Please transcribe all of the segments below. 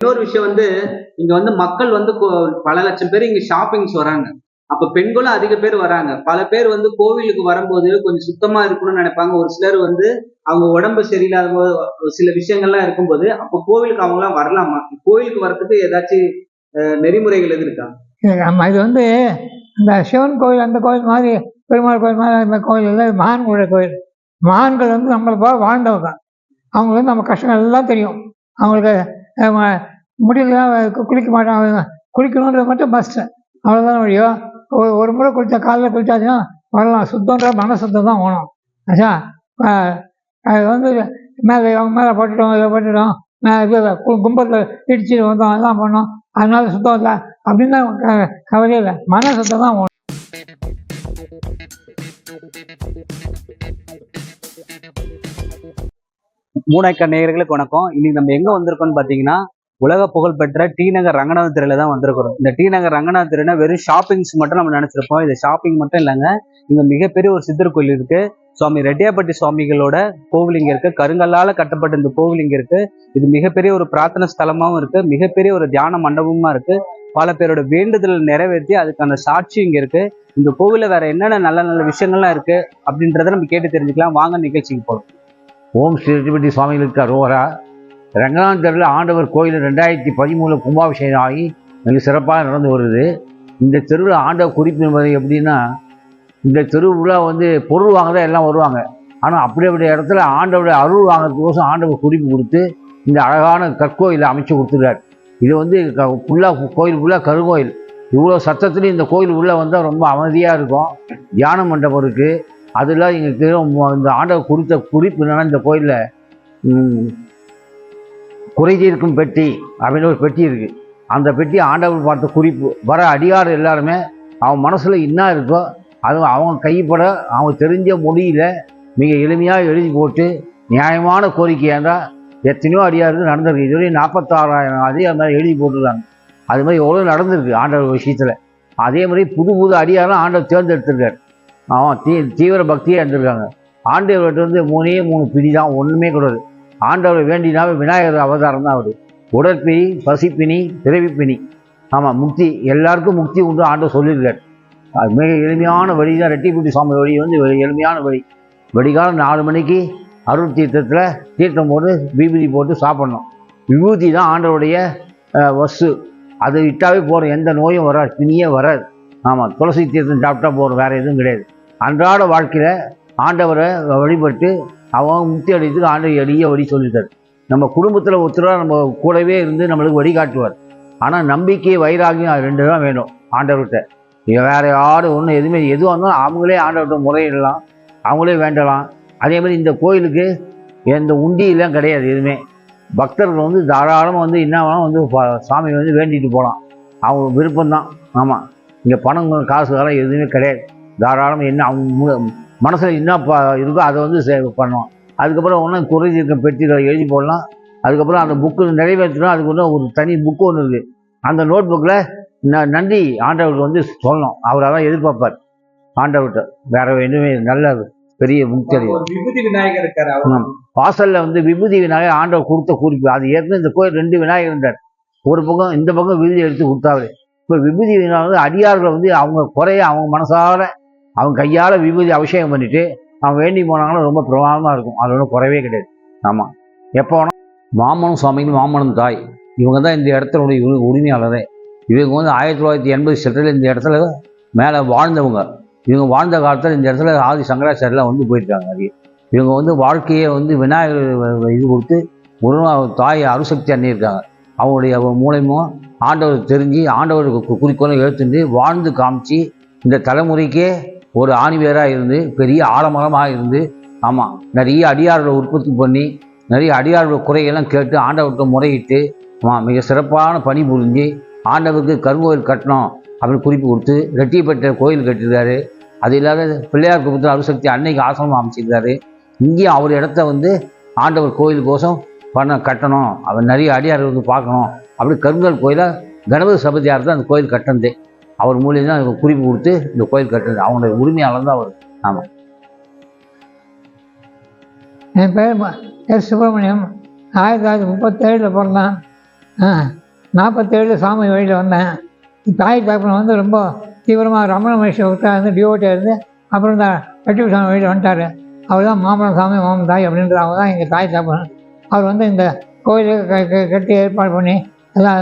இன்னொரு விஷயம் வந்து இங்க வந்து மக்கள் வந்து பல லட்சம் பேர் இங்க ஷாப்பிங்ஸ் வராங்க. அப்ப பெண்களும் அதிக பேர் வராங்க. பல பேர் வந்து கோவிலுக்கு வரும்போது கொஞ்சம் சுத்தமா இருக்கணும்னு நினைப்பாங்க. ஒரு சிலர் வந்து அவங்க உடம்பு சரியில்லாத போது ஒரு சில விஷயங்கள்லாம் இருக்கும்போது அப்போ கோவிலுக்கு அவங்க எல்லாம் வரலாமா? கோவிலுக்கு வர்றதுக்கு ஏதாச்சும் அஹ், நெறிமுறைகள் எது இருக்கா? இது இது வந்து இந்த சிவன் கோயில் அந்த கோயில் மாதிரி பெருமாள் கோயில் மாதிரி அந்த கோயில் இல்லை மகான்களுடைய கோயில் மகான்கள் வந்து நம்மளை போல வாழ்ந்தவங்க. அவங்களுக்கு வந்து நம்ம கஷ்டங்கள் எல்லாம் தெரியும். அவங்களுக்கு முடியலாம் கு- குளிக்க மாட்டாங்க குளிக்கணுன்றது மட்டும் மஸ்ட்டு அவ்வளோதான் வழியோ. ஒரு ஒரு முறை குளித்தா காலையில் குளித்தாச்சுன்னா வரலாம். சுத்தன்ற மன சுத்தம் தான் வேணும் ஆச்சா? அது வந்து மேலே அவங்க மேலே போட்டுட்டோம் இதை போட்டுட்டோம். மேலே கும்பத்தில் இடிச்சு வந்தோம் அதெல்லாம் பண்ணோம். அதனால சுத்தம் இல்லை. அப்படின்னு தான் கவலை கவலையே இல்லை. மன சுத்தம் தான் வேணும் மூணாய்க்கா நேயர்களுக்கு வணக்கம். இன்னைக்கு நம்ம எங்க வந்திருக்கோம்னு பாத்தீங்கன்னா உலக புகழ்பெற்ற டி நகர் ரங்கநாத திரையில தான் வந்திருக்கிறோம். இந்த டி நகர் ரங்கநாத திரைனா வெறும் ஷாப்பிங்ஸ் மட்டும் நம்ம நினைச்சிருப்போம். இது ஷாப்பிங் மட்டும் இல்லைங்க. இங்க மிகப்பெரிய ஒரு சித்தர் கோயில் இருக்கு. சுவாமி ரெட்டியாப்பட்டி சுவாமிகளோட கோவில் இங்க இருக்கு. கருங்கல்லால கட்டப்பட்ட இந்த கோவில் இங்க இருக்கு. இது மிகப்பெரிய ஒரு பிரார்த்தனை ஸ்தலமாவும் இருக்கு. மிகப்பெரிய ஒரு தியான மண்டபமா இருக்கு. பல பேரோட வேண்டுதல் நிறைவேற்றி அதுக்கான சாட்சி இங்க இருக்கு. இந்த கோவில வேற என்னென்ன நல்ல நல்ல விஷயங்கள்லாம் இருக்கு அப்படின்றத நம்ம கேட்டு தெரிஞ்சுக்கலாம். வாங்க நிகழ்ச்சிக்கு போகலாம் ஓம் ஸ்ரீ ரெட்டிப்பட்டி சுவாமிகளுக்கு அரோகரா. ரங்கநாதரில் ஆண்டவர் கோயில் ரெண்டாயிரத்தி பதிமூணில் கும்பாபிஷேகம் ஆகி மிக சிறப்பாக நடந்து வருது. இந்த தெருவில் ஆண்டவர் குறிப்பு என்பது எப்படின்னா இந்த தெருவுல வந்து பொருள் வாங்க தான் எல்லாம் வருவாங்க. ஆனால் அப்படி அப்படி இடத்துல ஆண்டவருடைய அருள் வாங்கிறதுக்கோசம் ஆண்டவர் குறிப்பு கொடுத்து இந்த அழகான கற்கோயிலை அமைச்சு கொடுத்துருக்கார். இது வந்து ஃபுல்லாக கோயில் ஃபுல்லாக கருங்கோயில். இவ்வளோ சத்தத்துலேயும் இந்த கோயில் உள்ளே வந்தால் ரொம்ப அமைதியாக இருக்கும். தியான மண்டபம் இருக்குது அதெல்லாம் எங்களுக்கு இந்த ஆண்டவர் குறித்த குறிப்பு என்னென்னா இந்த கோயிலில் குறை தீர்க்கும் பெட்டி அப்படின்னு ஒரு பெட்டி இருக்குது அந்த பெட்டி ஆண்டவர் பார்த்த குறிப்பு வர அடியார் எல்லாருமே அவன் மனசில் என்ன இருக்கோ அது அவங்க கைப்பட அவங்க தெரிஞ்ச மொழியில் மிக எளிமையாக எழுதி போட்டு நியாயமான கோரிக்கையாக இருந்தால் எத்தனையோ அடியாருக்கு நடந்திருக்கு. இதுவரையும் நாற்பத்தாறாயிரம் அதிகாரம் மாதிரி எழுதி போட்டுருக்காங்க. அது மாதிரி எவ்வளோ நடந்திருக்கு ஆண்டவர் விஷயத்தில். அதே மாதிரி புது புது அடியாரும் ஆண்டவர் தேர்ந்தெடுத்திருக்கார். அவன் தீ தீவிர பக்தியாக இருந்திருக்காங்க. ஆண்டவர்கிட்ட வந்து மூணே மூணு பிடி தான் ஒன்றுமே கிடையாது. ஆண்டவரை வேண்டினாவே விநாயகர் அவதாரம் தான் அவர். உடற்பிணி பசிப்பிணி பிறவிப்பிணி. ஆமாம் முக்தி எல்லாருக்கும் முக்தி உண்டு ஆண்டவர் சொல்லியிருக்கார் அது மிக எளிமையான வழி தான் ரெட்டிப்பட்டி சுவாமி வழி வந்து எளிமையான வழி. வெடிகாலம் நாலு மணிக்கு அருள் தீர்த்தத்தில் தீர்த்தம் போட்டு விபூதி போட்டு சாப்பிட்ணும். விபூதி தான் ஆண்டவருடைய அஹ், வஸ்து அது இட்டாவே போகிறோம் எந்த நோயும் வராது பிணியே வராது. ஆமாம் துளசி தீர்த்தம் சாப்பிட்டா போகிறோம் வேறு எதுவும் கிடையாது. அன்றாட வாழ்க்கையில் ஆண்டவரை வழிபட்டு அவன் முக்தி அடைத்துக்கு ஆண்டவர் எளிய வழி சொல்லிட்டார். நம்ம குடும்பத்தில் ஒருத்தராக நம்ம கூடவே இருந்து நம்மளுக்கு வழிகாட்டுவார் ஆனால் நம்பிக்கை வைராகியம் ரெண்டு தான் வேணும் ஆண்டவர்கிட்ட. இங்கே வேற யாரும் ஒன்றும் எதுவுமே எதுவாக இருந்தாலும் அவங்களே ஆண்டவர்கிட்ட முறையிடலாம். அவங்களே வேண்டலாம். அதே மாதிரி இந்த கோயிலுக்கு எந்த உண்டியெல்லாம் கிடையாது எதுவுமே. பக்தர்கள் வந்து தாராளமாக வந்து என்ன வேணாலும் வந்து சாமி வந்து வேண்டிட்டு போகலாம் அவங்க விருப்பம்தான். ஆமாம் இங்கே பணம் காசு காலம் எதுவுமே கிடையாது. தாராளமாக என்ன அவங்க மு- மனசில் என்ன இருக்கோ அதை வந்து சே பண்ணுவோம் அதுக்கப்புறம் ஒன்றும் குறை இருக்க பெட்டிகளை எழுதி போடலாம். அதுக்கப்புறம் அந்த புக்கு நிறைவேற்றணும். அதுக்கு ஒன்று ஒரு தனி புக்கு ஒன்று இருக்குது அந்த நோட் புக்கில் ந நன்றி ஆண்டவருக்கு வந்து சொல்லணும். அவர் அதான் எதிர்பார்ப்பார். ஆண்டவர்கிட்ட வேற எதுவுமே நல்ல பெரிய ஒரு விபூதி விநாயகர் இருக்காரு. வாசல்ல வந்து விபூதி விநாயகர் ஆண்டவர் கொடுத்த குறிப்பு. அது ஏற்கனவே இந்த கோயில் ரெண்டு விநாயகர் இருந்தார். ஒரு பக்கம் இந்த பக்கம் விபூதி எடுத்து கொடுத்தாரு. இப்போ விபூதி விநாயகர் அடியார்களை வந்து அவங்க குறைய அவங்க மனசார அவங்க கையால் விபூதி அபிஷேகம் பண்ணிட்டு அவங்க வேண்டி போனாங்கன்னா ரொம்ப பிரமாதமாக இருக்கும். அது ஒன்றும் குறைவே கிடையாது. ஆமாம் எப்போ வேணால் மாமனும் சுவாமிகளும் மாமனும் தாய் இவங்க தான் இந்த இடத்துல உரிமையாளரே. இவங்க வந்து ஆயிரத்தி தொள்ளாயிரத்தி எண்பது செட்டில் இந்த இடத்துல மேலே வாழ்ந்தவங்க. இவங்க வாழ்ந்த காலத்தில் இந்த இடத்துல ஆதி சங்கராச்சாரியெலாம் வந்து போயிருக்காங்க அது இவங்க வந்து வாழ்க்கையை வந்து விநாயகர் இது கொடுத்து முருகா தாய் அருசக்தி அண்ணியிருக்காங்க. அவங்களுடைய மூலயமும் ஆண்டவர் தெரிஞ்சு ஆண்டவருக்கு கு- குறிக்கோளை எழுத்துட்டு வாழ்ந்து காமிச்சு இந்த தலைமுறைக்கே ஒரு ஆணிவேராக இருந்து பெரிய ஆலமரமாக இருந்து ஆமாம் நிறைய அடியார்களை உற்பத்தி பண்ணி நிறைய அடியாரோட குறையெல்லாம் கேட்டு ஆண்டவர்கிட்ட முறையிட்டு ஆமாம் மிக சிறப்பான பணி புரிஞ்சு ஆண்டவருக்கு கருங்கோயில் கட்டணும் அப்படின்னு குறிப்பு கொடுத்து ரெட்டியப்பட்ட கோயில் கட்டியிருக்காரு. அது இல்லாத பிள்ளையார் குப்பத்தில் அருசக்தி அன்னைக்கு ஆசிரமம் அமைச்சிருக்காரு. இங்கேயும் அவர் இடத்த வந்து ஆண்டவர் கோயிலுக்கோசம் பண்ண கட்டணும். அவர் நிறைய அடியார் வந்து பார்க்கணும். அப்படி கருங்கல் கோயிலை கணபதி சபதியார் தான் அந்த கோயில் கட்டினதே. அவர் மூலியம் தான் குறிப்பு கொடுத்து இந்த கோயில் கட்டுறது. அவங்களுடைய உரிமையாளர் தான் அவர். என் பேர் எஸ் சுப்பிரமணியம். ஆயிரத்தி தொள்ளாயிரத்தி முப்பத்தேழில் பிறந்தேன். நாற்பத்தேழில் சாமி வழியில் வந்தேன். தாய் தகப்பன் வந்து ரொம்ப தீவிரமாக ரமண மகேஷ் ஒருத்தர் வந்து டியோட்டியாக இருந்து அப்புறம் இந்த வெட்டி சாமி வழியில் வந்துட்டார். அவர் தான் மாமரம் சாமி மாமன் தாய் அப்படின்றது அவங்க தான் எங்கள் தாய் தகப்பன். அவர் வந்து இந்த கோயிலுக்கு க- க- கட்டி ஏற்பாடு பண்ணி எல்லாம்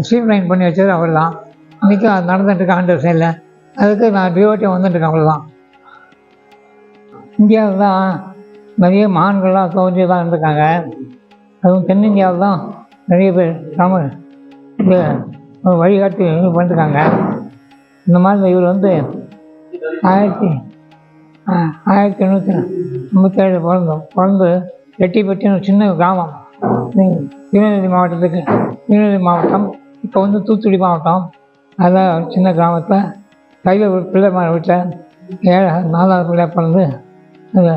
ஸ்ட்ரீம்லைன் பண்ணி வச்சது அவர் தான் இன்றைக்கும் அது நடந்துட்டு இருக்கு ஆண்டர் அதுக்கு நான் டிவோட்டியாக வந்துட்டுருக்கேன் அவ்வளோதான் இந்தியாவில் தான் நிறைய மகான்கள்லாம் தோன்றி தான் இருந்திருக்காங்க. அதுவும் தென்னிந்தியாவில் தான் நிறைய பேர் தமிழ் இது வழிகாட்டி பண்ணிருக்காங்க. இந்த மாதிரி இவர் வந்து ஆயிரத்தி ஆயிரத்தி எண்ணூற்றி ஐம்பத்தேழு பிறந்தோம் பிறந்து எட்டிப்பட்டின்னு சின்ன கிராமம். திருநெல்வேலி மாவட்டத்துக்கு திருநெல்வேலி மாவட்டம் இப்போ வந்து தூத்துக்குடி மாவட்டம். அதான் சின்ன கிராமத்தில் கையில் ஒரு பிள்ளை மாதிரி வீட்டில் ஏழை நாலாவது பிள்ளை பிறந்து அது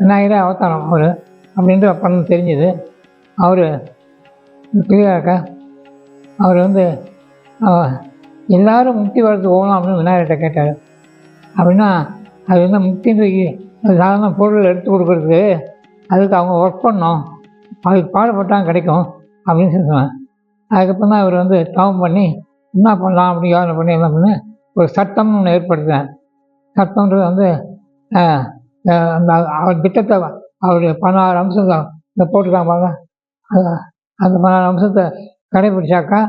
விநாயகரே அவதாரம் அவர் அப்படின்ட்டு பிறந்து தெரிஞ்சுது. அவர் பிள்ளையாக்க அவர் வந்து எல்லாரும் முக்தி வரதுக்கு போகணும் அப்படின்னு விநாயகர்கிட்ட கேட்டார். அப்படின்னா அது வந்து முக்தின்றது அது சாதாரண பொருள் எடுத்து கொடுக்குறது அதுக்கு அவங்க ஒர்க் பண்ணோம் அதுக்கு பாடுபட்டால் கிடைக்கும் அப்படின்னு சொல்லுவேன் அதுக்கப்புறம் தான் அவர் வந்து தவம் பண்ணி என்ன பண்ணலாம் அப்படி யோசனை பண்ணி என்ன பண்ணி? ஒரு சட்டம்னு ஒன்று ஏற்படுத்தினார் சட்டம்ன்றது வந்து அந்த அவர் திட்டத்தை அவருடைய பதினாறு அம்சத்தை இந்த போட்டுருக்காங்க பாருங்க. அது- அந்த பதினாறு அம்சத்தை கடைபிடிச்சாக்கா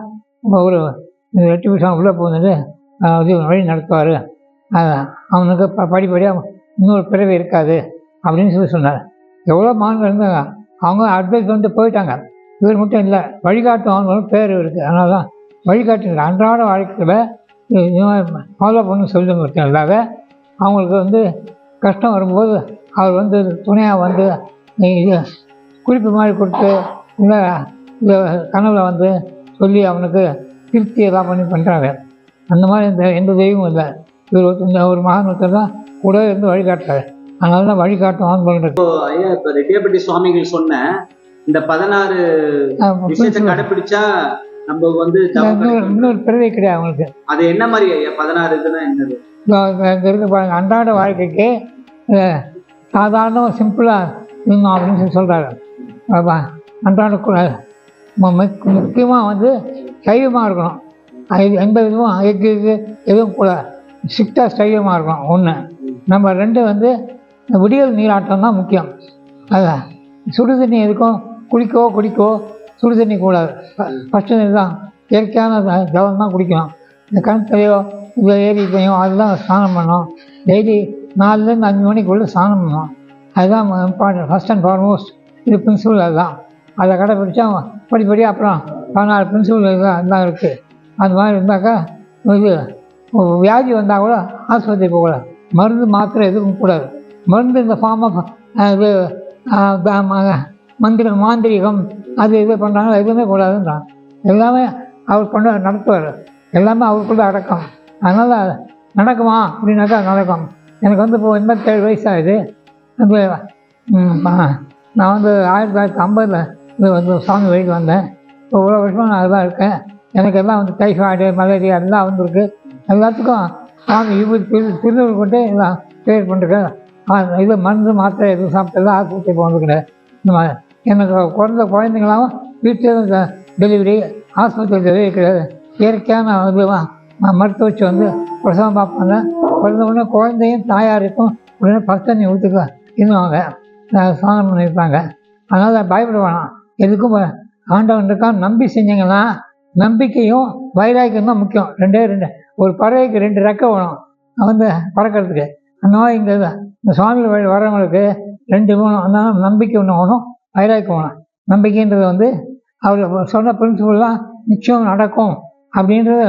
ஒரு எட்டு விஷயம் உள்ளே போகுது இது வழி நடத்துவார். அவனுக்கு ப படிப்படியாக இன்னொரு பிறவி இருக்காது அப்படின்னு சொல்லி சொன்னார். எவ்வளோ மாணவர்கள் இருந்தாங்க. அவங்க அட்வைஸ் வந்து போயிட்டாங்க. இவர் மட்டும் இல்லை வழிகாட்டுவாங்க பேர் இருக்குது அதனால தான் வழிகாட்டுங்க அன்றாட வாழ்க்கையில் ஃபாலோ பண்ண சொல்லுங்க இல்லாத அவங்களுக்கு வந்து கஷ்டம் வரும்போது அவர் வந்து துணையாக வந்து குறிப்பு மாதிரி கொடுத்து இல்லை இந்த கனவுல வந்து சொல்லி அவனுக்கு திருப்தி எல்லாம் பண்ணி பண்ணுறாங்க அந்த மாதிரி இந்த எந்த தெய்வமும் இல்லை. இவர் இந்த ஒரு மகன் ஒருத்தர் தான் கூட இருந்து வழிகாட்டுறாரு. அதனால தான் வழிகாட்டுவான்னு சொல்லிட்டு ஐயா இப்ப ரெட்டியாப்பட்டி சுவாமிகள் சொன்ன இந்த பதினாறு விஷயத்தை கடைபிடிச்சா நம்ம வந்து இன்னொரு பிறவை கிடையாது அவங்களுக்கு. அது என்ன மாதிரி ஐயா? பதினாறு இதுன்னா என்னது? இங்கே இருக்க பாருங்க. அன்றாட வாழ்க்கைக்கு அஹ், சாதாரண சிம்பிளாக இருந்தோம் அப்படின்னு சொல்லி சொல்கிறாரு அன்றாட முக்கியமாக வந்து சைவமாக இருக்கணும். எந்த விதமும் எக்கு எதுவும் கூட ஸ்ட்ரிக்டாக சைவமாக இருக்கணும். ஒன்று நம்ம ரெண்டு வந்து விடியல் நீராட்டம் தான் முக்கியம். அது சுடு தண்ணி எதுக்கும் குடிக்கவோ குடிக்கவோ சுடு தண்ணி கூடாது ஃபஸ்ட்டு தான் இயற்கையான ஜ- ஜலம் தான் குடிக்கணும். இந்த கிணத்துலையோ இல்லை ஏரிக்கையோ அதெல்லாம் ஸ்நானம் பண்ணணும். டெய்லி நாலுலேருந்து அஞ்சு மணிக்குள்ளே ஸ்நானம் பண்ணணும். அதுதான் இம்பார்ட்டன்ட் ஃபஸ்ட் அண்ட் ஃபார்மோஸ்ட் இது பிரின்சிபல் அதுதான். அதை கடைப்பிடிச்சா படிப்படியாக அப்புறம் பதினாலு பிரின்சிபல் எல்லாம் இருக்குது அந்த மாதிரி இருந்தாக்கா இது வியாதி வந்தால் கூட ஆஸ்பத்திரி போகக்கூடாது மருந்து மாத்திரை எதுவும் கூடாது. மருந்து இந்த ஃபார்ம் ஆஃப் இது மந்திரம் மாந்திரிகம் அது இது பண்ணுறாங்க எதுவுமே கூடாதுன்றான் எல்லாமே அவர் கொண்டு நடத்துவார். எல்லாமே அவருக்குள்ளே அடக்கம். அதனால் நடக்குமா? அப்படின்னாக்கா நடக்கும். எனக்கு வந்து இப்போ எண்பத்தேழு வயசு அது நான் வந்து ஆயிரத்தி தொள்ளாயிரத்தி ஐம்பதில் இது வந்து சாமி வழிக்கு வந்தேன். இப்போ இவ்வளோ வருஷமாக நான் அதெல்லாம் இருக்கேன். எனக்கு எல்லாம் வந்து டைஃபாய்டு மலேரியா எல்லாம் வந்திருக்கு. எல்லாத்துக்கும் சாமி இவர் திரு திருநூறு கொண்டு எல்லாம் கிளியர் பண்ணிருக்கேன். ஆ, இது மருந்து மாத்திரை எதுவும் சாப்பிட்டெல்லாம் ஆஸ்பத்திரி போனது இந்த எனக்கு குழந்த குழந்தைங்களாம் வீட்டில் டெலிவரி ஆஸ்பத்திரி டெலிவரி கிடையாது இயற்கையான இது மருத்துவ வச்சு வந்து பிரசவம் பார்ப்பாங்க. பிறந்த உடனே குழந்தையும் தாயாருக்கும் உடனே பத்து தண்ணி ஊற்றுக்க இன்னுவாங்க அஹ் ஸ்நானம் பண்ணியிருப்பாங்க அதனால் பயப்பட வேணாம் எதுக்கும் ஆண்டவன் இருக்கான் நம்பி செஞ்சீங்கன்னா நம்பிக்கையும் வைராக்கியம் தான் முக்கியம். ரெண்டே ரெண்டு ஒரு பறவைக்கு ரெண்டு ரெக்கை வேணும். வந்து பறக்கிறதுக்கு. அந்த மாதிரி இங்கே இந்த சுவாமி வழி வரவங்களுக்கு ரெண்டு மூணு அதனால நம்பிக்கை ஒன்று ஆகணும் வைராக்கியம் ஆகணும் நம்பிக்கைன்றது வந்து அவர் சொன்ன பிரின்சிபல்லாம் நிச்சயம் நடக்கும் அப்படின்றத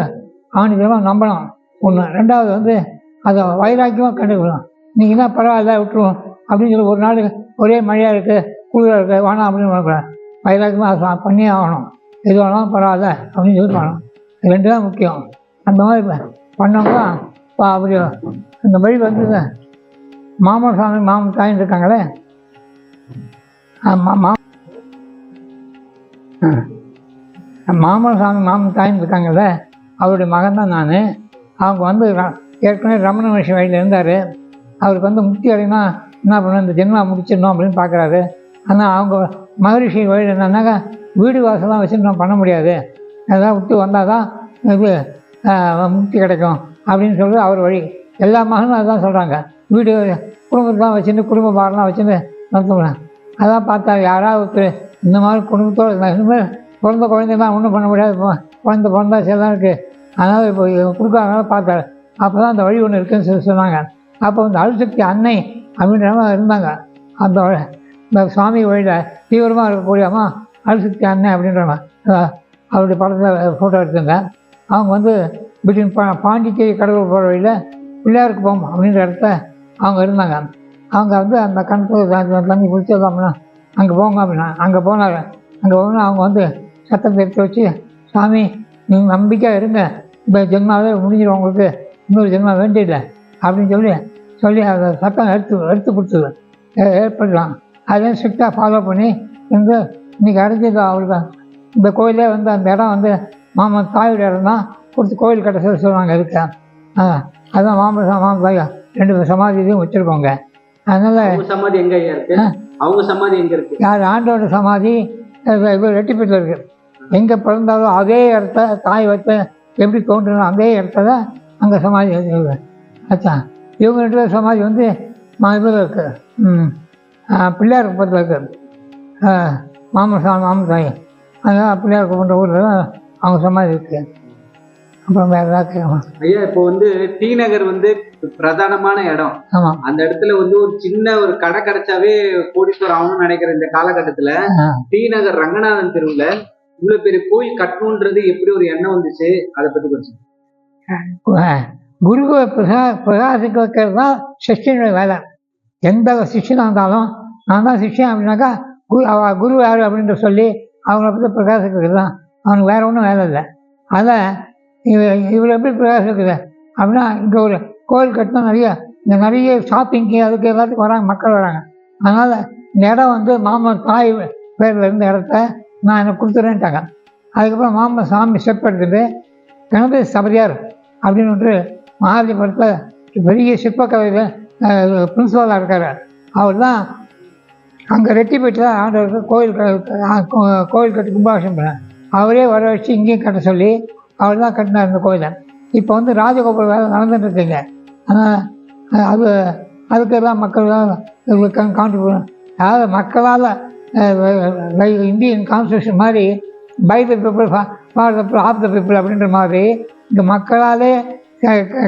ஆணிதமாக நம்பணும். ஒன்று ரெண்டாவது வந்து அதை வைராக்கியமாக கண்டுக்கணும் நீங்கள் தான் பரவாயில்ல விட்டுருவோம் அப்படின்னு சொல்லி ஒரு நாள் ஒரே மழையாக இருக்குது குளிராக இருக்குது வேணாம் அப்படின்னு பண்ணக்கூடாது வைராக்கியமாக அதை பண்ணியே ஆகணும். எது வேணாலும் பரவாயில்ல அப்படின்னு சொல்லி பண்ணணும். இது ரெண்டு தான் முக்கியம். அந்த மாதிரி ப- பண்ணவங்க இப்போ அப்படி இந்த வழி வந்து மாமன் சாமி மாமன் தாயின் இருக்காங்களே? மாமா மாமன் சாமி மாமன் தாயின் இருக்காங்கல்ல? அவருடைய மகன் தான் நான். அவங்க வந்து ர- ஏற்கனவே ரமண மகிஷி வழியில் இருந்தார். அவருக்கு வந்து முக்தி அடைனா என்ன பண்ணணும்? இந்த ஜென்மா முடிச்சிடணும் அப்படின்னு பார்க்குறாரு ஆனால் அவங்க மகரிஷி வழியில் என்னன்னாக்கா வீடு வாசலாம் வச்சுருந்தோம் நம்ம பண்ண முடியாது. அதெல்லாம் விட்டு வந்தால் தான் இது முக்தி கிடைக்கும் அப்படின்னு சொல்லி அவர் வழி எல்லா மகனும் அதுதான் சொல்கிறாங்க வீடு குடும்பத்தெலாம் வச்சுட்டு குடும்ப பாடலாம் வச்சுன்னு நடத்துவேன் அதான் பார்த்தா யாராவது ஒருத்தர் இந்த மாதிரி குடும்பத்தோடு இனிமேல் பிறந்த குழந்தைலாம் ஒன்றும் பண்ண முடியாது. குழந்த குழந்தை பிறந்தா சரிதான் இருக்குது அதனால் இப்போ கொடுக்காதனால பார்த்தாரு. அப்போ தான் அந்த வழி ஒன்று இருக்குன்னு சொல்லி சொன்னாங்க. அப்போ வந்து அழுசக்தி அன்னை அப்படின்றவங்க இருந்தாங்க. அந்த வழி- இந்த சுவாமி வழியில் தீவிரமாக இருக்கக்கூடிய அம்மா அழுசக்தி அன்னை அப்படின்றவங்க அவருடைய படத்தில் ஃபோட்டோ எடுத்துங்க அவங்க வந்து பிட்வீன் பா பாண்டிச்சேரி கடலூர் போகிற வழியில் பிள்ளையாருக்கு போகும் அப்படின்ற இடத்த அவங்க இருந்தாங்க. அவங்க வந்து அந்த கணக்கு தண்ணி குடிச்சிடலாம்னா அங்கே போங்க அப்படின்னா அங்கே போனாங்க. அங்கே போனால் அவங்க வந்து சத்தம் எடுத்து வச்சு சாமி நீங்கள் நம்பிக்கையாக இருங்க. இப்போ ஜென்மாவே முடிஞ்சிடும் உங்களுக்கு. இன்னொரு ஜென்மா வேண்டியதில்லை. அப்படின்னு சொல்லி சொல்லி அதை சட்டம் எடுத்து எடுத்து கொடுத்தது. ஏ- ஏற்படலாம். அதையும் ஸ்ட்ரிக்டாக ஃபாலோ பண்ணி வந்து இன்றைக்கி அடைஞ்சது அவருக்கு இந்த கோயிலே வந்து அந்த இடம் வந்து மாமன் தாயோட இடம் தான். கொடுத்து கோயில் கட்ட சொல்லி சொல்லுவாங்க அதுக்கு. அதான் மாமன் தாய் ரெண்டு பேர் சமாதியும் வச்சுருக்கோங்க. அதனால் சமாதி எங்க இருக்கு? அவங்க சமாதி எங்க இருக்கு? யார் ஆண்டோட சமாதி? ரெட்டிப்பேட்டில் இருக்கு. எங்கே பிறந்தாலும் அதே இடத்த தாய் வச்ச எப்படி தோன்றணும் அதே இடத்துல அங்கே சமாதி. ஆச்சா இவங்க ரெண்டு பேர் சமாதி வந்து இதில் இருக்கு. ம். பிள்ளையார் குப்பத்தில் இருக்கு. ஆ, மாமன் சா மாமன் தாய் அதனால் பிள்ளையார் குப்பன்ற ஊரில் அவங்க சமாதி இருக்கு. அப்புறம் வேறு ஏதாவது ஐயா இப்போ வந்து டி நகர் வந்து பிரதானமான இடம். ஆமாம் அந்த இடத்துல வந்து ஒரு சின்ன ஒரு கடை கிடைச்சாவே கோடீஸ்வரர் ஆகணும்னு நினைக்கிற இந்த காலகட்டத்துல. டி நகர் ரங்கநாதன் தெருவுல இவ்வளவு பெரிய கோயில் கட்டணுன்றது எப்படி ஒரு எண்ணம் வந்துச்சு? அதை பத்தி கொஞ்சம் குருவை பிரகா பிரகாசிக்க வைக்கிறது தான் சிஷ்யனுடைய வேலை. எந்த சிஷ்யனாக இருந்தாலும் நான் தான் சிஷ்யன் அப்படின்னாக்கா குரு அவ குரு யார் அப்படின்ற சொல்லி அவங்கள பற்றி பிரகாசிக்க வைக்கிறது தான். அவனுக்கு வேற ஒன்றும் வேலை இல்லை. அதை இவர் இவர் எப்படி இருக்குது? அப்படின்னா இங்கே ஒரு கோயில் கட்டினா நிறைய இந்த நிறைய ஷாப்பிங்க்கு அதுக்கு எல்லாத்துக்கும் வராங்க மக்கள் வராங்க. அதனால் இந்த இடம் வந்து மாமன் தாய் பேரில் இருந்த இடத்த நான் எனக்கு கொடுத்துறேன்ட்டாங்க. அதுக்கப்புறம் மாமன் சாமி ஸ்டெப் எடுத்துட்டு கணபதி சபரியார் அப்படின்னு ஒன்று மகாபலிபுரத்தில் பெரிய சிற்பக்கலையில் பிரின்சிபலாக இருக்கார். அவர் தான் அங்கே ரெட்டிப்பேட்டில் ஆண்டவருக்கு கோயில் க- கோயில் கட்டி கும்பாபிஷம் பண்ணார். அவரே வர வச்சு இங்கேயும் கட்ட சொல்லி அவர் தான் கட்டினார் இந்த கோயிலை. இப்போ வந்து ராஜகோபுர வேலை நடந்துட்டு இருக்குங்க ஆனால் அது அதுக்கெல்லாம் மக்கள் தான் கான்ட்ரிபியூட் அதாவது மக்களால் இந்தியன் கான்ஸ்டியூஷன் மாதிரி by the people for the of the people அப்படின்ற மாதிரி இந்த மக்களாலே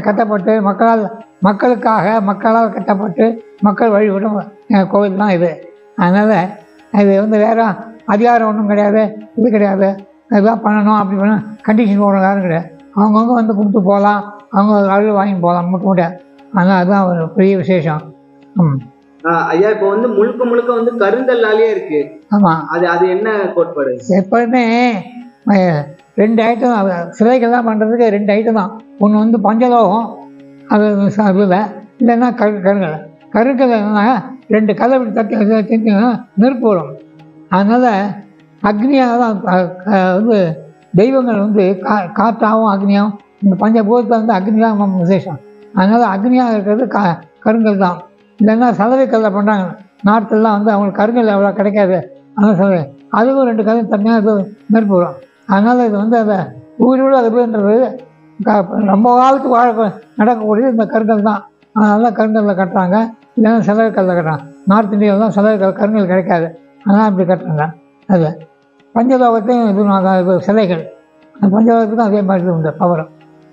கட்டப்பட்டு மக்களால் மக்களுக்காக மக்களால் கட்டப்பட்டு மக்கள் வழிபடும் கோவில் தான் இது. அதனால் இது வந்து வேற அதிகாரம் ஒன்றும் கிடையாது இது கிடையாது. இதெல்லாம் பண்ணணும் அப்படி பண்ண கண்டிஷன் போடணும் யாரும் கிடையாது. அவங்கவுங்க வந்து கொடுத்து போகலாம். அவங்க அருள் வாங்கி போகலாம் மட்டும் முடியாது அதனால் அதுதான் ஒரு பெரிய விசேஷம். ம். ஐயா இப்போ வந்து முழுக்க முழுக்க வந்து கருங்கல்லாலே இருக்கு. ஆமாம் அது அது என்ன கோட்பாடு? எப்போதுமே ரெண்டு ஐட்டம் தான் சிலைகள்லாம் பண்ணுறதுக்கு ரெண்டு ஐட்டம் தான். ஒன்று வந்து பஞ்சலோகம் அது இதுல இல்லைன்னா கரு கருங்கல். கருங்கல் என்னன்னா ரெண்டு கதை தட்டி நெருப்பு வரும். அதனால் அக்னியாக தான் வந்து தெய்வங்கள் வந்து கா காற்றாகவும் அக்னியாகவும் இந்த பஞ்சபூதத்தில் வந்து அக்னி தான் நம்ம விசேஷம். அதனால் அக்னியாக இருக்கிறது கா கருங்கல் தான். இல்லைன்னா சலவைக்கல்ல பண்ணுறாங்க நார்த்தெல்லாம் வந்து அவங்களுக்கு கருங்கல் அவ்வளோ கிடைக்காது. அதனால் சலவை அதுவும் ரெண்டு கதையும் தனியாக இது நெருப்பு வரும் அதனால் இது வந்து அந்த உயிரோடு அதுன்றது ரொம்ப காலத்துக்கு வாழ நடக்கக்கூடியது இந்த கருங்கல் தான். அதனால கருங்கல்ல கட்டுறாங்க. இல்லைன்னா செலவு கல்லில் கட்டுறாங்க. நார்த் இந்தியாவில் தான் செலவு கல் கருங்கல் கிடைக்காது. அதனால் அப்படி கட்டுறாங்க. அது. பஞ்சலோகத்தையும் இது நாங்க- இது சிலைகள். அந்த பஞ்சலோகத்துக்கும் அதே மாதிரி உண்டு பவரம்.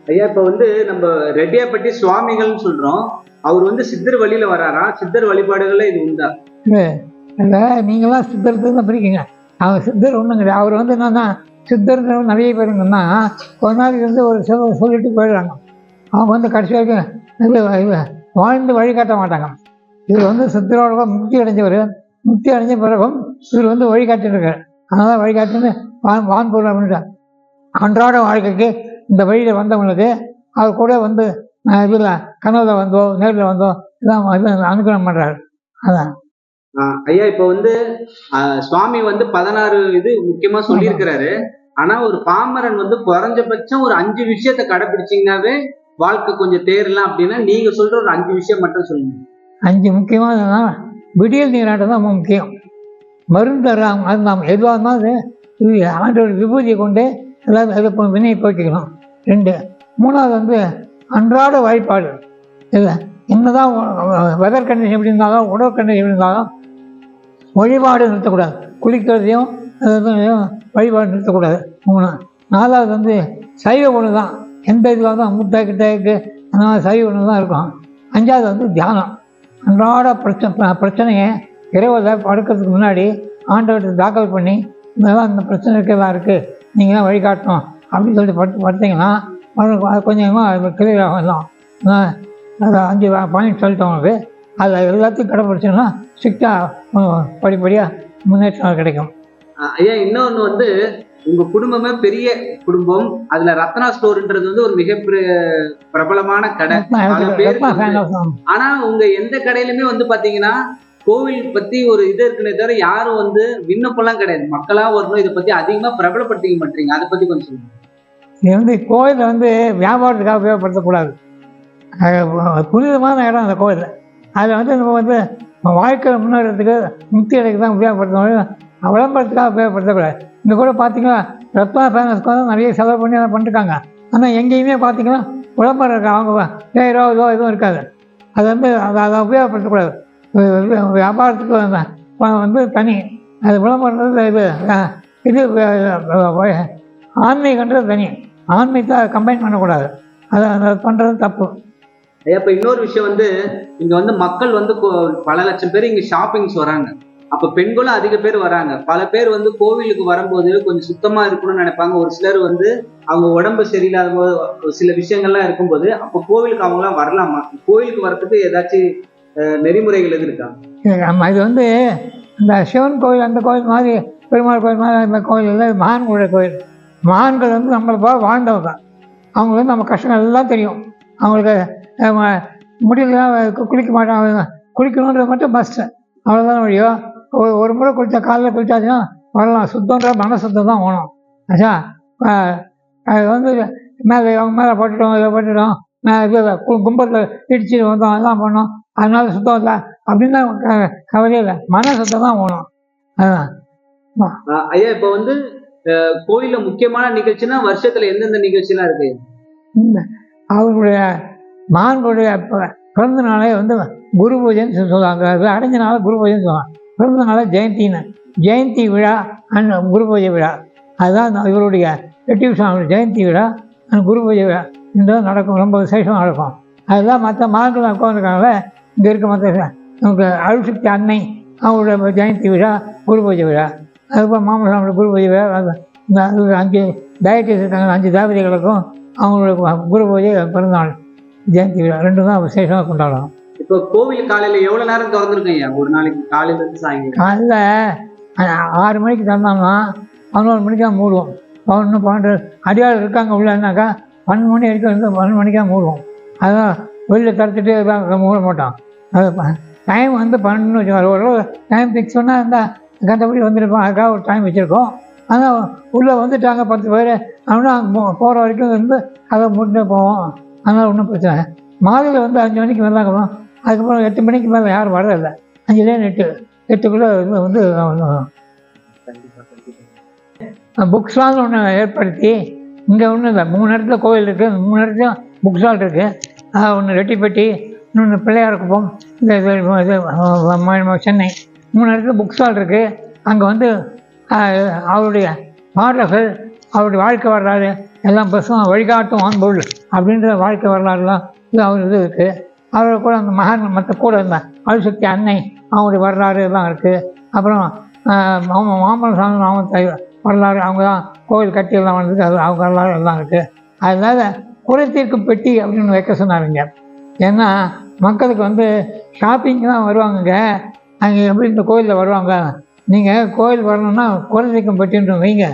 ஐயா இப்போ வந்து நம்ம ரெட்டியாப்பட்டி சுவாமிகள்னு சொல்றோம். அவர் வந்து சித்தர் வழியில வராரா? சித்தர் வழிபாடுகள்ல இது உண்டா? இது இல்லை நீங்களாம் சித்தருக்கு தான் பிரிக்கீங்க அவர் சித்தர் ஒன்றும் கிடையாது. அவர் வந்து என்னன்னா சித்தருங்கிறவங்க நிறைய பேருங்கன்னா கொஞ்ச நாளைக்கு இருந்து ஒரு சில சொல்லிட்டு போயிடுறாங்க. அவங்க வந்து கடைசி வரைக்கும் இது இது வாழ்ந்து வழிகாட்ட மாட்டாங்க. இவர் வந்து சித்தரோட முக்தி அடைஞ்சவர். முக்தி அடைஞ்ச பிறகும் இவர் வந்து வழிகாட்டிருக்கார் அதனால வழிகாட்டுன்னு வான் வான்பொருள் அப்படின்றார் அன்றாட வாழ்க்கைக்கு இந்த வழியில் வந்தவங்களுக்கு அவர் கூட வந்து இதில் கனவுல வந்தோ நேரில் வந்தோ இதான் இது அனுகிரகம் பண்ணுறாரு அதான். ஐயா இப்போ வந்து சுவாமி வந்து பதினாறு இது முக்கியமா சொல்லியிருக்கிறாரு. ஆனா ஒரு பாமரன் வந்து குறைஞ்சபட்சம் ஒரு அஞ்சு விஷயத்த கடைபிடிச்சீங்கன்னாவே வாழ்க்கை கொஞ்சம் தேறலாம் அப்படின்னா நீங்க சொல்ற ஒரு அஞ்சு விஷயம் மட்டும் சொல்லுங்க. அஞ்சு முக்கியமானதுன்னா விடியல் நீராட்டம் தான் முக்கியம். மருந்து நாம் எதுவாக இருந்தாலும் இது ஆண்டோட விபூதியை கொண்டு எல்லாரும் இது வினையை போட்டிக்கணும் ரெண்டு மூணாவது வந்து அன்றாட வாய்ப்பாடு. இல்லை என்னதான் வெதர் கண்டிஷன் எப்படி இருந்தாலும் உணவு கண்டிஷன் எப்படி இருந்தாலும் வழிபாடு நிறுத்தக்கூடாது. குளிக்கிறதையும் வழிபாடு நிறுத்தக்கூடாது. மூணு நாலாவது வந்து சைவ உணவு தான். எந்த இதுவாக தான் முட்டை கிட்டே அந்த மாதிரி சைவ உணவு தான் இருக்கும். அஞ்சாவது வந்து தியானம். அன்றாட பிரச்சனை பிரச்சனையை இரவில் படுக்கிறதுக்கு முன்னாடி ஆண்டவர்கிட்ட தாக்கல் பண்ணி இதெல்லாம் இந்த பிரச்சனை இருக்கிறதா இருக்குது நீங்கள் தான் வழிகாட்டணும் அப்படின்னு சொல்லிட்டு படுத்து படுத்தீங்கன்னா கொஞ்சமாக கிளியர் ஆகும் நான் அது அஞ்சு பாயிண்ட் சொல்லிட்டேன் உங்களுக்கு. அதில் எல்லாத்தையும் கடைப்பிடிச்சோன்னா ஸ்ட்ரிக்டாக படிப்படியாக முன்னேற்றம் கிடைக்கும். ஐயா இன்னொன்று வந்து உங்க குடும்பமே பெரிய குடும்பம். அதுல ரத்னா ஸ்டோர்ன்றது வந்து ஒரு மிக பிர- பிரபலமான கடை. ஆனா உங்க எந்த கடையிலுமே வந்து பாத்தீங்கன்னா கோவில் பத்தி ஒரு இது இருக்குனே தவிர யாரும் வந்து விண்ணப்பம்லாம் கிடையாது. மக்களா வரணும் இதை பத்தி அதிகமா பிரபலப்படுத்திக்க மாட்டீங்க. அதை பத்தி கொஞ்சம் சொல்லுங்க. இது வந்து கோயிலை வந்து வியாபாரத்துக்காக உபயோகப்படுத்தக்கூடாது. புனிதமான இடம் அந்த கோயில் அதில் வந்து நம்ம வந்து வாழ்க்கையில் முன்னேறதுக்கு முக்தி அடைக்கு தான் உபயோகப்படுத்தணும். விளம்பரத்துக்காக உபயோகப்படுத்தக்கூடாது இந்த கூட பார்த்தீங்கன்னா ரத்னா ஃபேனஸ்க்கு நிறைய செலவு பண்ணி அதை பண்ணிருக்காங்க. ஆனால் எங்கேயுமே பார்த்தீங்கன்னா விளம்பரம் இருக்கா அவங்க பேரோ இதோ எதுவும் இருக்காது. அது வந்து அதை அதை உபயோகப்படுத்தக்கூடாது. வியாபாரத்துக்கு வந்து வந்து தனி அது விளம்பரம் இது இது ஆன்மீகன்றது தனி. ஆன்மீகத்தை கம்பைன் பண்ணக்கூடாது. அதை அதை பண்ணுறது தப்பு. ஐயா இன்னொரு விஷயம் வந்து இங்கே வந்து மக்கள் வந்து பல லட்சம் பேர் இங்கே ஷாப்பிங்ஸ் வராங்க. அப்ப பெண்களும் அதிக பேர் வராங்க. பல பேர் வந்து கோவிலுக்கு வரும்போது கொஞ்சம் சுத்தமா இருக்கணும்னு நினைப்பாங்க. ஒரு சிலர் வந்து அவங்க உடம்பு சரியில்லாத போது ஒரு சில விஷயங்கள்லாம் இருக்கும்போது அப்போ கோவிலுக்கு அவங்க எல்லாம் வரலாமா? கோவிலுக்கு வர்றதுக்கு ஏதாச்சும் நெறிமுறைகள் எது இருக்கா? இது நம்ம இது வந்து இந்த சிவன் கோவில் அந்த கோயில் மாதிரி பெருமாள் கோயில் மாதிரி அந்த கோயில் இல்லை மகான்களுடைய கோயில் மகான்கள் வந்து நம்மளை போல வாழ்ந்தவங்க. அவங்களுக்கு வந்து நம்ம கஷ்டங்கள் எல்லாம் தெரியும். அவங்களுக்கு முடியலாம் கு- குளிக்க மாட்டாங்க. குளிக்கணுன்றது மட்டும் மஸ்ட்டு அவ்வளோதான் வழியோ ஒரு ஒரு முறை குளித்தா காலையில் குளிச்சாச்சுன்னா வரலாம். சுத்தன்ற மன சுத்தம் தான் வேணும். ஆச்சா? அது வந்து மேலே அவங்க மேலே போட்டுட்டோம் இதை போட்டுட்டோம். கும்பத்தில் இடிச்சுட்டு வந்தோம் அதெல்லாம் பண்ணோம். அதனால சுத்தம் இல்லை. அப்படின்னு க- கவலையே இல்லை. மன சுத்தம் தான் வேணும். அதுதான் ஐயா இப்ப வந்து கோயில்ல முக்கியமான நிகழ்ச்சினா வருஷத்துல எந்தெந்த நிகழ்ச்சிலாம் இருக்கு? இந்த அவர்களுடைய மான்களுடைய பிறந்த நாளே வந்து குரு பூஜைன்னு சொல்லி சொல்லுவாங்க. அடைஞ்ச நாளை குரு பூஜைன்னு சொல்லுவாங்க. பிறந்தநாள ஜெயந்தின்னு ஜெயந்தி விழா அண்ட் குரு பூஜை விழா. அதுதான் இவருடைய வெட்டியூ சுவாமி ஜெயந்தி விழா அண்ட் குரு பூஜை விழா. இந்த நடக்கும் ரொம்ப விசேஷமாக நடக்கும். அதுதான் மற்ற மான்கள் உட்காந்துருக்காங்கள இங்கே இருக்க மற்ற நமக்கு அருள்சக்தி அன்னை அவங்களோட ஜெயந்தி விழா குரு பூஜை விழா. அதுக்கப்புறம் மாமல்லோட குரு பூஜை விழா இந்த அஞ்சு டயட்டிஸ் இருக்காங்க அஞ்சு தேவதைகளுக்கும் அவங்களோட குரு பூஜை பிறந்தநாள் ஜெயந்தி விழா. ரெண்டும் தான் விசேஷமாக கொண்டாடுறோம். இப்போ கோவில் காலையில எவ்வளவு நேரம் திறந்துருக்கும் ஒரு நாளைக்கு காலையில இருந்து சாயங்காலம். காலைல ஆறு மணிக்கு திறந்தோம்னா பதினோரு மணிக்கு தான் மூடுவோம். பதினொன்று பன்னெண்டு அடியாள் இருக்காங்க உள்ளனாக்கா பன்னெண்டு மணி வரைக்கும் இருந்து பன்னெண்டு மணிக்கு தான் மூடுவோம். அதான் வெளியில் திறத்துட்டு இதெல்லாம் மூட மாட்டோம். அது டைம் வந்து பன்னெண்டு வச்சுக்கோங்க ஒரு டைம் ஃபிக்ஸ் பண்ணால் இருந்தால் கண்டபடி வந்துருப்போம். அதுக்காக ஒரு டைம் வச்சுருக்கோம். ஆனால் உள்ளே வந்துட்டாங்க பத்து பேர். அப்படின்னா போகிற வரைக்கும் இருந்து அதை முடிஞ்சு போவோம். அதனால் ஒன்றும் பிரச்சனை இல்லை. மாலையில் வந்து அஞ்சு மணிக்கு மேலே அதுக்கப்புறம் எட்டு மணிக்கு மேலே யாரும் வர்றதில்ல அஞ்சுலே எட்டு எட்டுக்குள்ளே வந்து வந்து புக் ஒன்று ஏற்படுத்தி இங்கே ஒன்றும் இல்லை மூணு இடத்துல கோவில் இருக்குது மூணு இடத்துல புக் ஸ்டால் இருக்குது ஒன்று ரெட்டிப்பட்டி இன்னொன்று பிள்ளையார் குப்பம் இந்த இது சென்னை. மூணு இடத்துல புக் ஸ்டால் இருக்குது அங்கே வந்து அவருடைய பாடல்கள் அவருடைய வாழ்க்கை வரலாறு எல்லாம் பஸ்ஸும் வழிகாட்டும் ஆன்பொருள் அப்படின்ற வாழ்க்கை வரலாறுலாம் இது அவர் இது இருக்குது அவரை கூட அந்த மகன் மற்ற கூட இருந்த அழுசக்தி அன்னை அவங்களுடைய வரலாறு எல்லாம் இருக்குது அப்புறம் ஆஹ், மாமன் சாமி மாமன் வரலாறு அவங்க தான் கோவில் கட்டி எல்லாம் வந்தது அது அவங்க வரலாறு எல்லாம் இருக்குது அதனால குறை தீர்க்கும் பெட்டி அப்படின்னு வைக்க சொன்னாருங்க ஏன்னா மக்களுக்கு வந்து ஷாப்பிங் தான் வருவாங்கங்க. அங்கே எப்படி இந்த கோயிலில் வருவாங்க? நீங்கள் கோயில் வரணும்னா குறை தீர்க்கும் பெட்டின்ற வைங்க.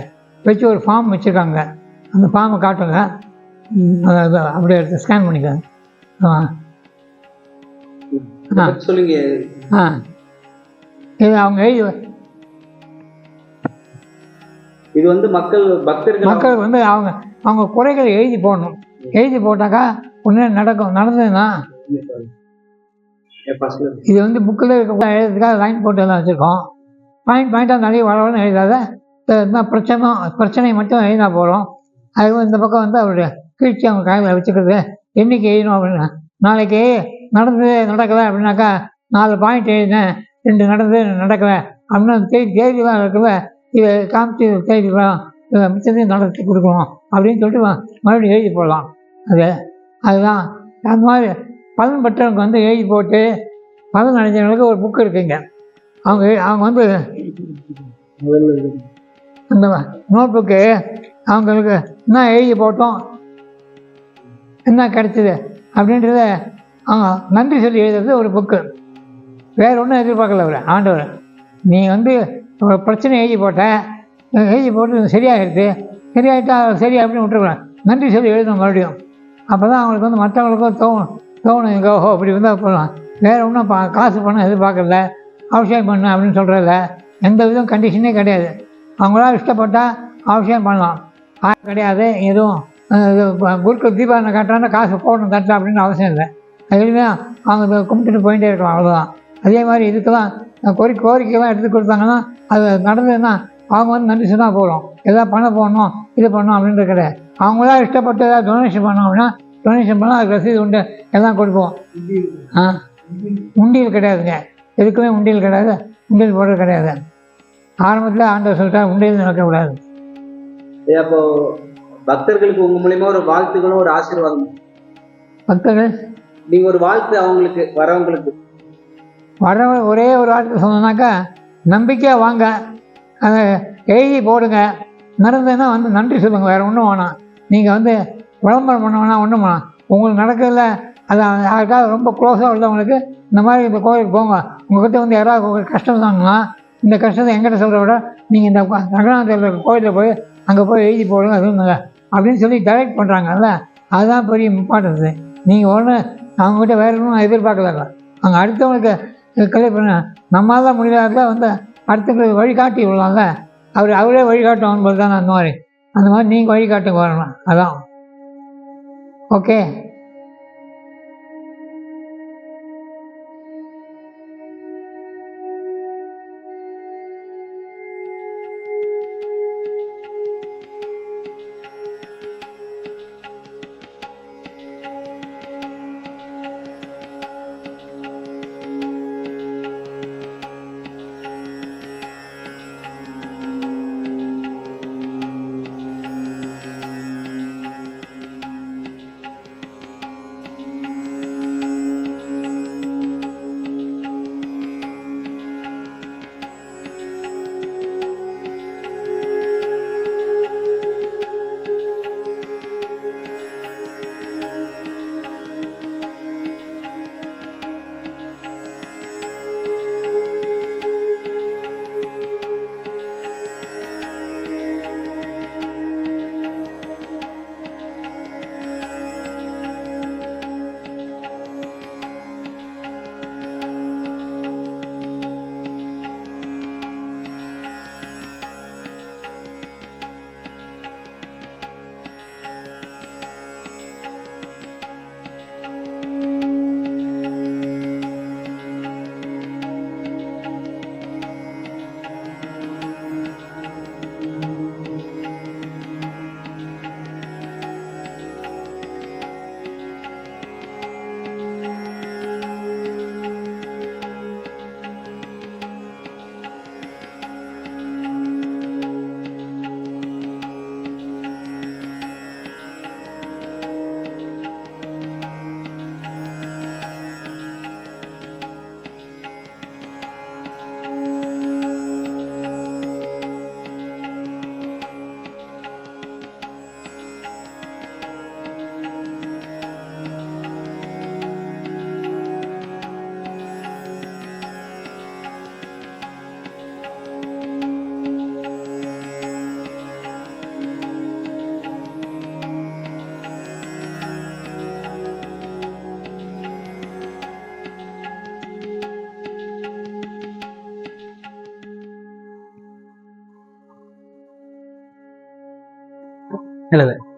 வச்சு ஒரு ஃபார்ம் வச்சுருக்காங்க. அந்த ஃபார்மை காட்டுங்க. அப்படியே எடுத்து ஸ்கேன் பண்ணிக்கோங்க. ஆ. சொல்லுங்க. ஆ. இது அவங்க எழுதி இது வந்து மக்கள் பக்தர்கள் மக்கள் வந்து அவங்க அவங்க குறைகளை எழுதி போடணும். எழுதி போட்டாக்கா ஒன்றே நடக்கும் நடந்ததுன்னா இது வந்து புக்கில் இருக்க எழுதுறதுக்காக லைன் போட்டு எல்லாம் வச்சுருக்கோம். பாயிண்ட் பாயிண்ட்டாக நிறைய வரவன்னு எழுதாத பிரச்சனை பிரச்சனை மட்டும் எழுதினா போகிறோம் அதுக்கு இந்த பக்கம் வந்து அவருடைய கீழ்ச்சி அவங்க காயில் வச்சுக்கிறது என்னைக்கு எழுதணும் அப்படின்னா. நாளைக்கு நடந்தது நடக்கலை அப்படின்னாக்கா நாலு பாயிண்ட் எழுதினேன் ரெண்டு நடந்தது நடக்கலை. அப்படின்னு தேதி தேதிலாம் இருக்கல இதை காமிச்சு தேதிலாம் மிச்சத்தையும் நடத்தி கொடுக்கணும் அப்படின்னு சொல்லிட்டு மறுபடியும் எழுதி போடலாம். அது அதுதான். அந்த மாதிரி பலன் பெற்றவங்க வந்து எழுதி போட்டு பலன் அடைஞ்சவங்களுக்கு ஒரு புக் இருக்குங்க. அவங்க அவங்க வந்து அந்த நோட் புக்கு அவங்களுக்கு என்ன எழுதி போட்டோம் என்ன கிடைச்சிது அப்படின்றத ஆ நன்றி சொல்லி எழுதுறது ஒரு புக்கு வேற ஒன்றும் எதிர்பார்க்கல அவர் ஆண்டவர். நீ வந்து ஒரு பிரச்சனை எழுதி போட்ட எழுதி போட்டு சரியாகிடுது சரியாயிட்டா சரி அப்படின்னு விட்டுருக்குறேன் நன்றி சொல்லி எழுதணும் மறுபடியும். அப்போ தான் அவங்களுக்கு வந்து மற்றவங்களுக்கும் தோணும் தோணும் எங்கே ஓஹோ இப்படி வந்தால் போகலாம் வேறு ஒன்றும் பா காசு பணம் எதிர்பார்க்கல. அவசியம் பண்ணு அப்படின்னு சொல்கிறதில்ல எந்த விதம் கண்டிஷனே கிடையாது. அவங்களா இஷ்டப்பட்டால் அவசியம் பண்ணலாம். கிடையாது எதுவும் குறுக்கு இது தீபாவளி காட்டுறாங்க காசு போடணும் தட்டா அப்படின்னு அவசியம் இல்லை. அதுலேயுமே அவங்க கும்பிட்டுட்டு போயிட்டே இருக்கலாம் அவ்வளோதான் அதே மாதிரி இதுக்கெல்லாம் கோரி கோரிக்கைலாம் எடுத்து கொடுத்தாங்கன்னா அது நடந்ததுன்னா அவங்க வந்து நன்றி சொன்னால் போதும். எதாவது பணம் போடணும் இது பண்ணணும் அப்படின்றது கிடையாது அவங்களா இஷ்டப்பட்டு ஏதாவது டொனேஷன் பண்ணோம் அப்படின்னா டொனேஷன் பண்ணால் அதுக்கு ரசீது உண்டு எல்லாம் கொடுப்போம். ஆ? உண்டியல் கிடையாதுங்க. எதுக்குமே உண்டியல் கிடையாது உண்டியல் போடுறது கிடையாது. ஆரம்பத்தில் ஆண்டவர் சொல்லிட்டா உண்டியல் நடக்கக்கூடாது. அப்போ பக்தர்களுக்கு உங்க மூலியமா ஒரு வாழ்த்துக்களும் ஒரு ஆசீர்வாதம் பக்தர்கள்? நீங்க ஒரு வாழ்த்து அவங்களுக்கு வரவங்களுக்கு. வர ஒரே ஒரு வாழ்த்து சொன்னோன்னாக்கா நம்பிக்கையாக வாங்க. அதை எழுதி போடுங்க. நடந்ததுன்னா வந்து நன்றி சொல்லுங்க. வேறு ஒன்றும் வேணாம். நீங்கள் வந்து விளம்பரம் பண்ண வேணாம் ஒன்றும் வேணாம். உங்களுக்கு நடக்கிறதுல அது யாருக்காவது ரொம்ப க்ளோஸாக உள்ளவங்களுக்கு இந்த மாதிரி இந்த கோயிலுக்கு போங்க. உங்ககிட்ட வந்து யாராவது உங்களுக்கு கஷ்டம் தாங்கன்னா இந்த கஷ்டத்தை எங்கிட்ட சொல்கிற விட நீங்கள் இந்த ரங்கநாதத்தில் இருக்க கோயிலில் போய் அங்கே போய் எழுதி போடுங்க சொல்லுங்க. அப்படின்னு சொல்லி டைரக்ட் பண்ணுறாங்கல்ல அதுதான் பெரிய இம்பார்ட்டன்ஸு நீங்கள் ஒன்று அவங்ககிட்ட வேறு ஒன்றும் எதிர்பார்க்கல அங்கே அடுத்தவங்களுக்கு கல்யாணம் பண்ண நம்மளால முடியாத வந்து அடுத்தவங்களுக்கு வழிகாட்டி விடலாம்ல. அவர் அவரே வழிகாட்டும் போது தான் அந்த மாதிரி. அந்த மாதிரி நீங்கள் வழிகாட்டுங்க வரணும். அதான். ஓகே எழுது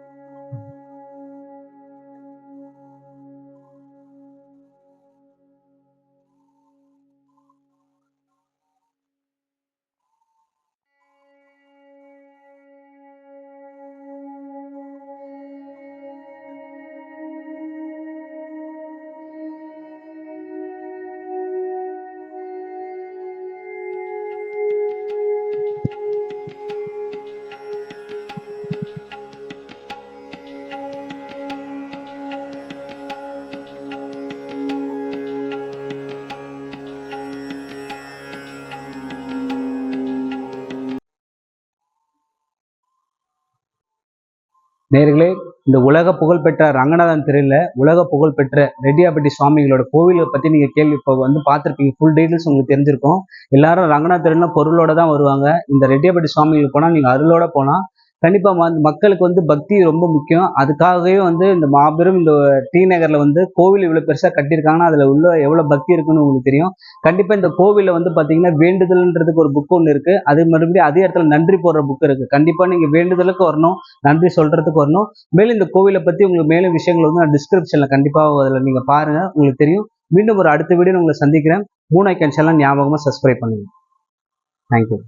நேர்களே இந்த உலக புகழ்பெற்ற ரங்கநாதன் தெருவில் உலக புகழ்பெற்ற ரெட்டியாப்பட்டி சுவாமிகளோட கோவிலை பற்றி நீங்கள் கேள்வி இப்போ வந்து பார்த்துருப்பீங்க. ஃபுல் டீட்டெயில்ஸ் உங்களுக்கு தெரிஞ்சிருக்கும். எல்லாரும் ரங்கநாத் தெருன்னா பொருளோட தான் வருவாங்க. இந்த ரெட்டியாப்பட்டி சுவாமிகளுக்கு போனால் நீங்கள் அருளோட போனால் கண்டிப்பாக வந்து மக்களுக்கு வந்து பக்தி ரொம்ப முக்கியம். அதுக்காகவே வந்து இந்த மாபெரும் இந்த டி நகரில் வந்து கோவில் இவ்வளோ பெருசாக கட்டியிருக்காங்கன்னா அதில் உள்ள எவ்வளோ பக்தி இருக்குன்னு உங்களுக்கு தெரியும். கண்டிப்பாக இந்த கோவிலில் வந்து பார்த்தீங்கன்னா வேண்டுதல்ன்றதுக்கு ஒரு புக் ஒன்று இருக்குது அது மறுபடியும் அதே இடத்துல நன்றி போடுற புக் இருக்குது கண்டிப்பாக நீங்கள் வேண்டுதலுக்கு வரணும் நன்றி சொல்கிறதுக்கு வரணும். மேலும் இந்த கோவிலை பற்றி உங்களுக்கு மேலும் விஷயங்கள் வந்து நான் டிஸ்கிரிப்ஷனில் கண்டிப்பாக அதில் நீங்கள் பாருங்கள் உங்களுக்கு தெரியும். மீண்டும் ஒரு அடுத்த வீடியோ உங்களை சந்திக்கிறேன். மூணு ஐக்கன்ஸ் எல்லாம் ஞாபகமாக சப்ஸ்கிரைப் பண்ணுங்கள் தேங்க்யூ